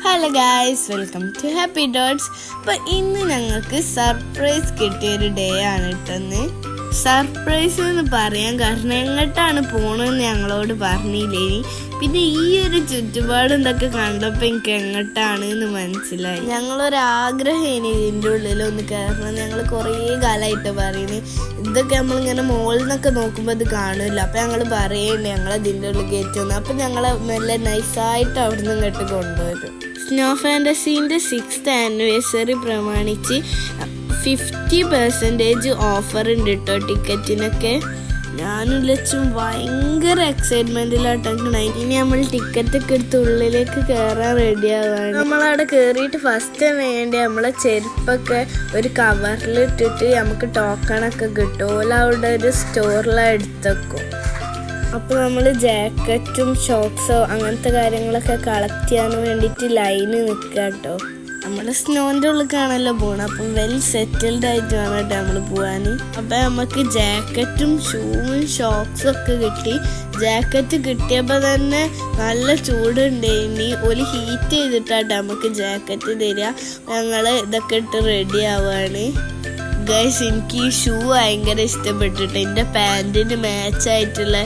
Hello guys welcome to happy dots അപ്പോൾ ഇന്ന് ഞങ്ങൾക്ക് സർപ്രൈസ് കിട്ടിയൊരു ഡേ ആണ് കേട്ടെന്ന് സർപ്രൈസ് എന്ന് പറയാൻ കാരണം എങ്ങോട്ടാണ് പോകണമെന്ന് ഞങ്ങളോട് പറഞ്ഞില്ലേ പിന്നെ ഈ ഒരു ചുറ്റുപാടും ഇതൊക്കെ കണ്ടപ്പോൾ എനിക്ക് എങ്ങോട്ടാണ് എന്ന് മനസ്സിലായി. ഞങ്ങളൊരാഗ്രഹം ഇനി ഇതിന്റെ ഉള്ളിൽ ഒന്ന് കയറണം ഞങ്ങൾ കുറേ കാലമായിട്ട് പറയുന്നത് ഇതൊക്കെ നമ്മളിങ്ങനെ മുകളിൽ നിന്നൊക്കെ നോക്കുമ്പോൾ ഇത് കാണില്ല അപ്പം ഞങ്ങൾ പറയുന്നുണ്ട് ഞങ്ങൾ ഇതിന്റെ ഉള്ളിൽ കയറ്റുന്നു അപ്പം ഞങ്ങൾ നല്ല നൈസായിട്ട് അവിടെ നിന്ന് ഇങ്ങോട്ട് കൊണ്ടുവരും. സ്നോ ഫാന്റസീന്റെ സിക്സ്ത് ആനിവേഴ്സറി പ്രമാണിച്ച് ഫിഫ്റ്റി പെർസെന്റേജ് ഓഫർ ഉണ്ട് കേട്ടോ ടിക്കറ്റിനൊക്കെ ഞാനും ലച്ചും ഭയങ്കര എക്സൈറ്റ്മെന്റിലാട്ടെ ഇനി നമ്മൾ ടിക്കറ്റ് ഒക്കെ എടുത്ത് ഉള്ളിലേക്ക് കയറാൻ റെഡി ആവാണ്. നമ്മളവിടെ കയറിയിട്ട് ഫസ്റ്റ് വേണ്ടി നമ്മളെ ചെരുപ്പൊക്കെ ഒരു കവറിൽ ഇട്ടിട്ട് നമുക്ക് ടോക്കണൊക്കെ കിട്ടും. ഓല അവിടെ ഒരു സ്റ്റോറിലാണ് എടുത്തേക്കും അപ്പോൾ നമ്മൾ ജാക്കറ്റും ഷോക്സോ അങ്ങനത്തെ കാര്യങ്ങളൊക്കെ കളക്ട് ചെയ്യാൻ വേണ്ടിയിട്ട് ലൈന് നിൽക്കുക കേട്ടോ നമ്മൾ സ്നോന്റെ ഉള്ളിലേക്കാണല്ലോ പോകണം അപ്പം വെൽ സെറ്റിൽഡ് ആയിട്ട് വേണം കേട്ടോ നമ്മൾ പോകാൻ അപ്പം നമുക്ക് ജാക്കറ്റും ഷൂവും ഷോക്സും ഒക്കെ കിട്ടി. ജാക്കറ്റ് കിട്ടിയപ്പോൾ തന്നെ നല്ല ചൂടുണ്ട്. ഇനി ഒരു ഹീറ്റ് ചെയ്തിട്ടാട്ടോ നമുക്ക് ജാക്കറ്റ് തരിക. ഞങ്ങൾ ഇതൊക്കെ ഇട്ട് റെഡി ആവുകയാണ് ഗൈസ് എനിക്ക് ഈ ഷൂ ഭയങ്കര ഇഷ്ടപ്പെട്ടിട്ട് എന്റെ പാന്റിന് മാച്ചായിട്ടുള്ള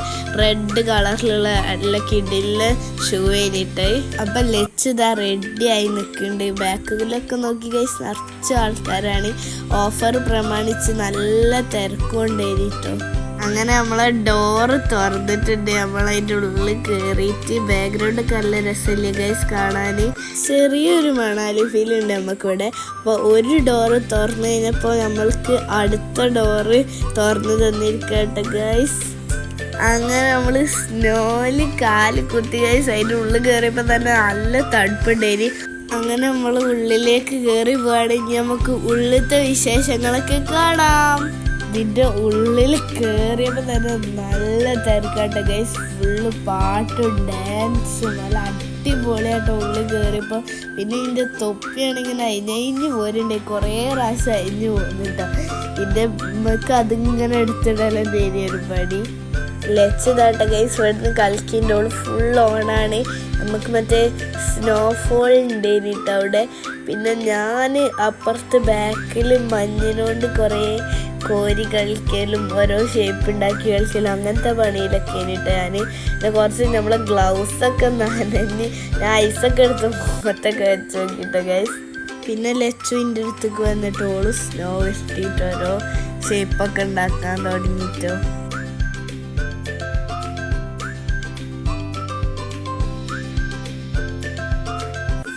റെഡ് കളറിലുള്ള നല്ല കിടിലെ ഷൂ കഴിഞ്ഞിട്ട് അപ്പം ലെച്ച് ഇതാ റെഡി ആയി നിൽക്കുന്നുണ്ട് ബാക്കുകളിലൊക്കെ നോക്കി ഗൈസ് നിറച്ച ആൾക്കാരാണ്. ഓഫർ പ്രമാണിച്ച് നല്ല തിരക്കുണ്ടായിരിട്ടോ അങ്ങനെ നമ്മളെ ഡോറ് തുറന്നിട്ടുണ്ട്. നമ്മളതിന്റെ ഉള്ളിൽ കയറിയിട്ട് ബാക്ക്ഗ്രൗണ്ട് നല്ല രസമില്ല ഗൈസ് കാണാൻ ചെറിയൊരു മണാലി ഫീൽ ഉണ്ട് നമുക്കിവിടെ അപ്പോൾ ഒരു ഡോറ് തുറന്നു കഴിഞ്ഞപ്പോൾ നമ്മൾക്ക് അടുത്ത ഡോറ് തുറന്നു തന്നിരിക്കട്ടെ ഗൈസ് അങ്ങനെ നമ്മൾ സ്നോയിൽ കാൽ കുത്തി ഗൈസ് അതിന്റെ ഉള്ളിൽ കയറിയപ്പോൾ തന്നെ നല്ല തണുപ്പുണ്ടേനി അങ്ങനെ നമ്മൾ ഉള്ളിലേക്ക് കയറി പോവാണെങ്കിൽ നമുക്ക് ഉള്ളിലത്തെ വിശേഷങ്ങളൊക്കെ കാണാം. ഇതിന്റെ ഉള്ളിൽ കയറിയപ്പോൾ തന്നെ നല്ല തിരക്കാട്ടെ ഗൈസ് ഫുള്ള് പാട്ടും ഡാൻസും നല്ല അടിപൊളിയായിട്ട് ഉള്ളിൽ കയറിയപ്പോൾ പിന്നെ ഇതിന്റെ തൊപ്പിയാണെങ്കിൽ അയിഞ്ഞു പോരുണ്ട്. കുറേ പ്രാവശ്യം അയിഞ്ഞു പോകുന്നുട്ടോ ഇതിന്റെ നമുക്ക് അതിങ്ങനെ എടുത്തിടലും തേരിയൊരു പടി ലച്ചതാട്ട ഗൈസ് ഇവിടുന്ന് കളിക്കിന്റെ ഓൾ ഫുൾ ഓണാണ് നമുക്ക് മറ്റേ സ്നോഫോൾ അവിടെ. പിന്നെ ഞാൻ അപ്പുറത്ത് ബാക്കിൽ മഞ്ഞിനോണ്ട് കുറേ കോരി കളിക്കലും ഓരോ ഷേപ്പ് ഉണ്ടാക്കി കളിക്കലും അങ്ങനത്തെ പണിയിലൊക്കെ ആയിട്ട് ഞാൻ പിന്നെ കുറച്ച് നമ്മളെ ഗ്ലൗസൊക്കെ നനഞ്ഞ് ഞാൻ ഐസൊക്കെ എടുത്ത് മുഖത്തൊക്കെ വെച്ച് നോക്കിയിട്ട് ഗൈസ് പിന്നെ ലച്ചുവിന്റെ അടുത്തേക്ക് വന്നിട്ട് ഓൾ സ്നോ വെട്ടിയിട്ട് ഓരോ ഷേപ്പൊക്കെ ഉണ്ടാക്കാൻ തുടങ്ങിയിട്ടോ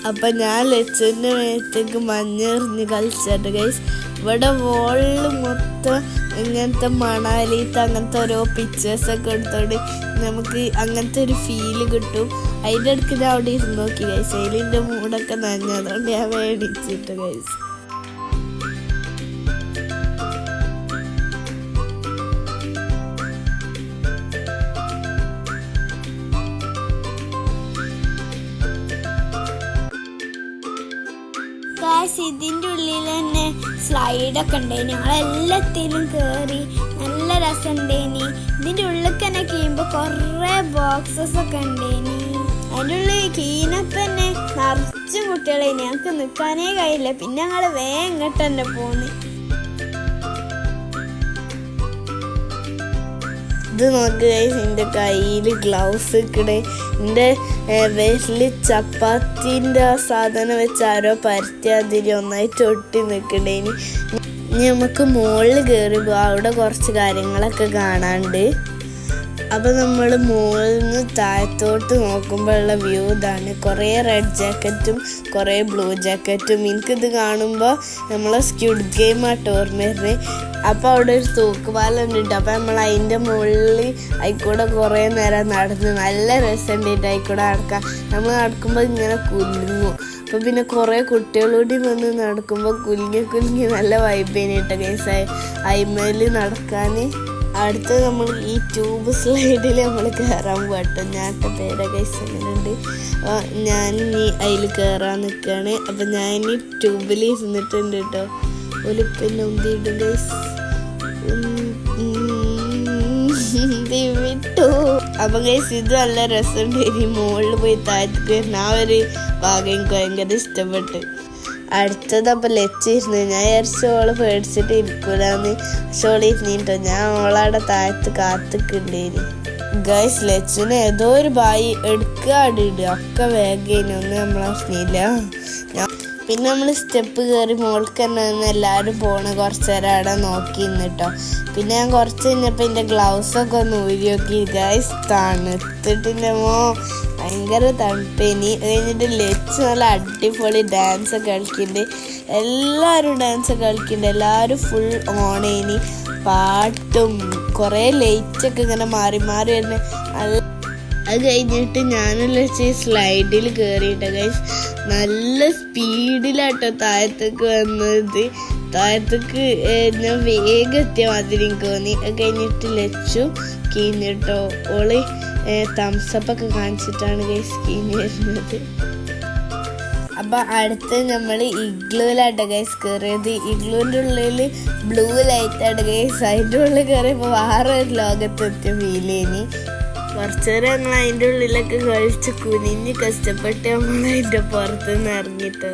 അപ്പം ഞാൻ ലച്ചുവിന്റെ മേത്തേക്ക് മഞ്ഞെറിഞ്ഞ് കളിച്ചിട്ട് ഗൈസ് ഇവിടെ വോളിൽ മൊത്തം ഇങ്ങനത്തെ മണാലിത്തെ അങ്ങനത്തെ ഓരോ പിക്ചേഴ്സൊക്കെ എടുത്തോണ്ട് നമുക്ക് അങ്ങനത്തെ ഒരു ഫീൽ കിട്ടും. അതിന്റെ ഇടയ്ക്ക് ഞാൻ അവിടെ ഇരുന്ന് നോക്കി ഗൈസ് അതിലിന്റെ മൂടൊക്കെ നനഞ്ഞതുകൊണ്ട് ഞാൻ മേടിച്ചിട്ട് ഗൈസ് ഗായ്സ് ഇതിന്റെ ഉള്ളിൽ തന്നെ സ്ലൈഡൊക്കെ ഉണ്ടായിനി ഞങ്ങളെല്ലാത്തിലും കയറി നല്ല രസം ഉണ്ടായിനി ഇതിന്റെ ഉള്ളിൽ തന്നെ കീയുമ്പോൾ കുറേ ബോക്സസ് ഒക്കെ ഉണ്ടായിനി അതിന്റെ ഉള്ളിൽ കീനപ്പം തന്നെ നിറച്ച് കുട്ടികളെ ഞങ്ങൾക്ക് നിൽക്കാനേ കഴിയില്ല. പിന്നെ ഞങ്ങൾ വേഗം ഇങ്ങോട്ട് തന്നെ പോന്ന്. ഇത് നോക്ക് ഗൈസ് എന്റെ കയ്യിൽ ഗ്ലൗസ് ഇക്കണേ എന്റെ വിരൽ ചപ്പാത്തിന്റെ ആ സാധനം വെച്ച് ആരോ പരത്തി അതിരി ഒന്നായിട്ട് ഒട്ടി നിൽക്കണേ ഇനി നമുക്ക് മുകളിൽ കയറി അവിടെ കുറച്ച് കാര്യങ്ങളൊക്കെ കാണാണ്ട്. അപ്പോൾ നമ്മൾ മുകളിൽ നിന്ന് താഴത്തോട്ട് നോക്കുമ്പോഴുള്ള വ്യൂ ഇതാണ്. കുറേ റെഡ് ജാക്കറ്റും കുറേ ബ്ലൂ ജാക്കറ്റും എനിക്കിത് കാണുമ്പോൾ നമ്മളെ സ്ക്യൂഡ് ഗെയിം ആട്ടോ ഓർമ്മ വരുന്നത് അപ്പോൾ അവിടെ ഒരു തൂക്കുപാലുണ്ട് അപ്പോൾ നമ്മൾ അതിന്റെ മുകളിൽ ആയിക്കൂടെ കുറേ നേരം നടന്ന് നല്ല രസമുണ്ടായിട്ട് ആയിക്കൂടെ നടക്കാം നമ്മൾ നടക്കുമ്പോൾ ഇങ്ങനെ കുലുങ്ങും. അപ്പോൾ പിന്നെ കുറേ കുട്ടികളോടി വന്ന് നടക്കുമ്പോൾ കുലുങ്ങി കുലുങ്ങി നല്ല വൈബ് വൈബേനിട്ട് കേസായി അയിമേൽ നടക്കാൻ അടുത്ത് നമ്മൾ ഈ ട്യൂബ് സ്ലൈഡിൽ നമ്മൾ കയറാൻ പോകട്ടോ ഞാൻ പേര കൈസ് അങ്ങനെയുണ്ട് ഞാൻ ഇനി അതിൽ കയറാൻ നിൽക്കുകയാണ് അപ്പം ഞാൻ ഇനി ട്യൂബിൽ ഇരുന്നിട്ടുണ്ട് കേട്ടോ. ഒരു പിന്നെ ഉന്തിയിടും ഗൈസ് വിട്ടു. അപ്പം ഗൈസ് ഇത് നല്ല രസമുണ്ട്. ഇനി മുകളിൽ പോയി താഴ്ത്തി ആ ഒരു ഭാഗം എനിക്ക് ഭയങ്കര ഇഷ്ടപ്പെട്ടു. അടുത്തത് അപ്പം ലച്ചിരുന്നു. ഞാൻ വിചാരിച്ചു ഓൾ പേടിച്ചിട്ട് ഇരിക്കൂലെന്ന്. പക്ഷെ ഓൾ ഇരുന്നിട്ടോ. ഞാൻ ഓളവിടെ താഴത്ത് കാത്തിക്കുണ്ടേനി. ഗൈസ് ലച്ചിന് ഏതോ ഒരു ബായി എടുക്കുക അടിയിടുക ഒക്കെ വേഗം ഒന്ന് നമ്മളറിഞ്ഞില്ല ഞാൻ പിന്നെ നമ്മൾ സ്റ്റെപ്പ് കയറി മോൾക്ക് തന്നെ നിന്ന് എല്ലാവരും പോണ് കുറച്ച് നേരം അവിടെ നോക്കി നിന്നിട്ടോ. പിന്നെ ഞാൻ കുറച്ച് കഴിഞ്ഞപ്പോൾ എന്റെ ഗ്ലൗസൊക്കെ ഒന്ന് ഊരി നോക്കി ഗൈസ് തണുത്തിട്ടില്ല മോ. ഭയങ്കര തണുപ്പേനി കഴിഞ്ഞിട്ട് ലച്ച് നല്ല അടിപൊളി ഡാൻസ് ഒക്കെ കളിക്കുന്നുണ്ട് എല്ലാവരും ഡാൻസ് കളിക്കുന്നുണ്ട് എല്ലാവരും ഫുൾ ഓണേനി പാട്ടും കുറേ ലൈറ്റൊക്കെ ഇങ്ങനെ മാറി മാറി വരുന്ന. നല്ല അത് കഴിഞ്ഞിട്ട് ഞാനും വെച്ച് സ്ലൈഡിൽ കയറിയിട്ട് ഗൈസ് നല്ല സ്പീഡിലാട്ടോ താഴത്തേക്ക് വന്നത്. താഴത്തേക്ക് ഞാൻ വേഗം മാതിരി എനിക്ക് തോന്നി. അത് കഴിഞ്ഞിട്ട് ലച്ചു കീഞ്ഞിട്ടോ ഓൾ തംസപ്പ് ഒക്കെ കാണിച്ചിട്ടാണ് ഗൈസ് കീഞ്ഞ് വരുന്നത്. അപ്പം അടുത്ത് നമ്മൾ ഇഗ്ലൂലായിട്ട് ഗൈസ് കയറിയത് ഇഗ്ലൂന്റെ ഉള്ളിൽ ബ്ലൂ ലൈറ്റ് ആണ് ഗൈസ് അതിന്റെ ഉള്ളിൽ കയറിയപ്പോൾ വേറെ ഒരു ലോകത്തെത്തിയ ഫീലേനി കുറച്ച് നേരം ഞങ്ങൾ അതിന്റെ ഉള്ളിലൊക്കെ കഴിച്ച് കുനിഞ്ഞ് കഷ്ടപ്പെട്ട് നമ്മൾ അതിന്റെ പുറത്തുനിന്ന് ഇറങ്ങിട്ടോ.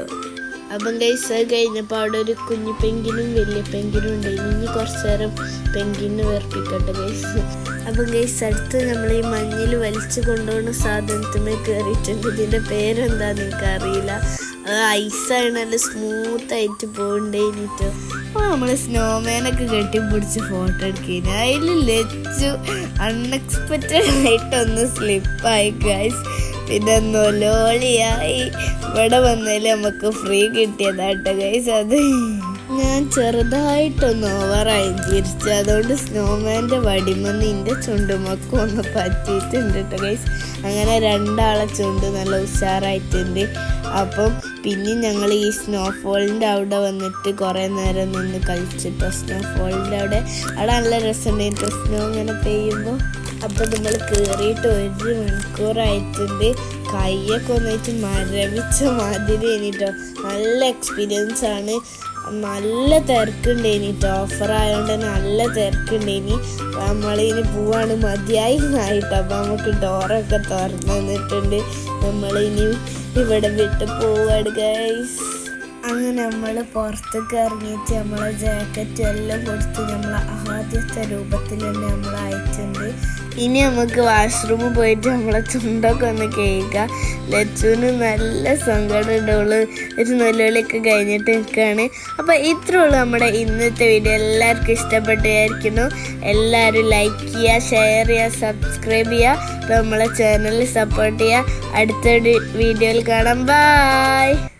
അപ്പം ഗൈസ് കഴിഞ്ഞപ്പോൾ അവിടെ ഒരു കുഞ്ഞു പെങ്കിനും വലിയ പെങ്കിനും ഉണ്ടായിരുന്നു ഇനി കുറച്ച് നേരം പെങ്കിന് വേർപ്പിക്കട്ടെ ഗൈസ് അപ്പം ഗൈസ് അടുത്ത് നമ്മൾ ഈ മഞ്ഞിൽ വലിച്ചു കൊണ്ടുപോകുന്ന സാധനത്തിന്മേൽ കയറിയിട്ടുണ്ട്. ഇതിന്റെ പേരെന്താന്ന് എനിക്കറിയില്ല ഐസാണ് നല്ല സ്മൂത്ത് ആയിട്ട് പോകണ്ടേനിട്ടോ അപ്പോൾ നമ്മൾ സ്നോമാനൊക്കെ കെട്ടിപ്പിടിച്ച് ഫോട്ടോ എടുക്കുന്നു അതിൽ ലച്ചു അൺഎക്സ്പെക്റ്റഡ് ആയിട്ടൊന്ന് സ്ലിപ്പായി ഗൈസ് പിന്നെ നൊലോളിയായി ഇവിടെ വന്നതിൽ നമുക്ക് ഫ്രീ കിട്ടിയതാട്ടോ ഗൈസ് അത് ഞാൻ ചെറുതായിട്ടൊന്ന് ഓവറായി തിരിച്ചു അതുകൊണ്ട് സ്നോമാന്റെ വടിമന്ന് എന്റെ ചുണ്ടുമൊക്കെ ഒന്ന് പറ്റിയിട്ടുണ്ട് കേട്ടോ ഗൈസ് അങ്ങനെ രണ്ടാളെ ചുണ്ട് നല്ല ഉഷാറായിട്ടുണ്ട്. അപ്പം പിന്നെ ഞങ്ങൾ ഈ സ്നോഫോളിന്റെ അവിടെ വന്നിട്ട് കുറേ നേരം നിന്ന് കളിച്ചിട്ടോ. സ്നോഫോളിന്റെ അവിടെ. അവിടെ നല്ല രസമുണ്ടായിട്ട് സ്നോ ഇങ്ങനെ പെയ്യുമ്പോൾ അപ്പോൾ നമ്മൾ കയറിയിട്ട് ഒരു മണിക്കൂറായിട്ടുണ്ട്. കൈയൊക്കെ ഒന്നിട്ട് മരവിച്ച മാതിരി കഴിഞ്ഞിട്ടോ നല്ല എക്സ്പീരിയൻസ് ആണ്. നല്ല തിരക്കുണ്ടേനി. ഓഫർ ആയതുകൊണ്ട് നല്ല തിരക്കുണ്ടേനി. നമ്മളിനി പോവാണ്. മതിയായി ആയിട്ട്. അപ്പം നമുക്ക് ഡോറൊക്കെ തുറന്നു തന്നിട്ടുണ്ട്. നമ്മളിനി ഇവിടെ വിട്ട് പോവാണ് ഗൈസ് അങ്ങനെ നമ്മൾ പുറത്തേക്ക് ഇറങ്ങിയിട്ട് നമ്മളെ ജാക്കറ്റ് എല്ലാം കൊടുത്ത് നമ്മൾ ആദ്യത്തെ രൂപത്തിൽ തന്നെ നമ്മൾ അയച്ചിട്ടുണ്ട്. ഇനി നമുക്ക് വാഷ്റൂമിൽ പോയിട്ട് നമ്മളെ ചുണ്ടൊക്കെ ഒന്ന് കേൾക്കുക ലച്ചുവിന് നല്ല സങ്കടമുണ്ട്. അവൾ ഒരു നല്ലൊളിയൊക്കെ കഴിഞ്ഞിട്ട് നിൽക്കുകയാണ്. അപ്പോൾ ഇത്രേ ഉള്ളൂ നമ്മുടെ ഇന്നത്തെ വീഡിയോ എല്ലാവർക്കും ഇഷ്ടപ്പെട്ടായിരിക്കുന്നു എല്ലാവരും ലൈക്ക് ചെയ്യുക ഷെയർ ചെയ്യുക സബ്സ്ക്രൈബ് ചെയ്യുക. അപ്പോൾ നമ്മളെ ചാനൽ സപ്പോർട്ട് ചെയ്യുക. അടുത്തൊരു വീഡിയോയിൽ കാണാം. ബൈ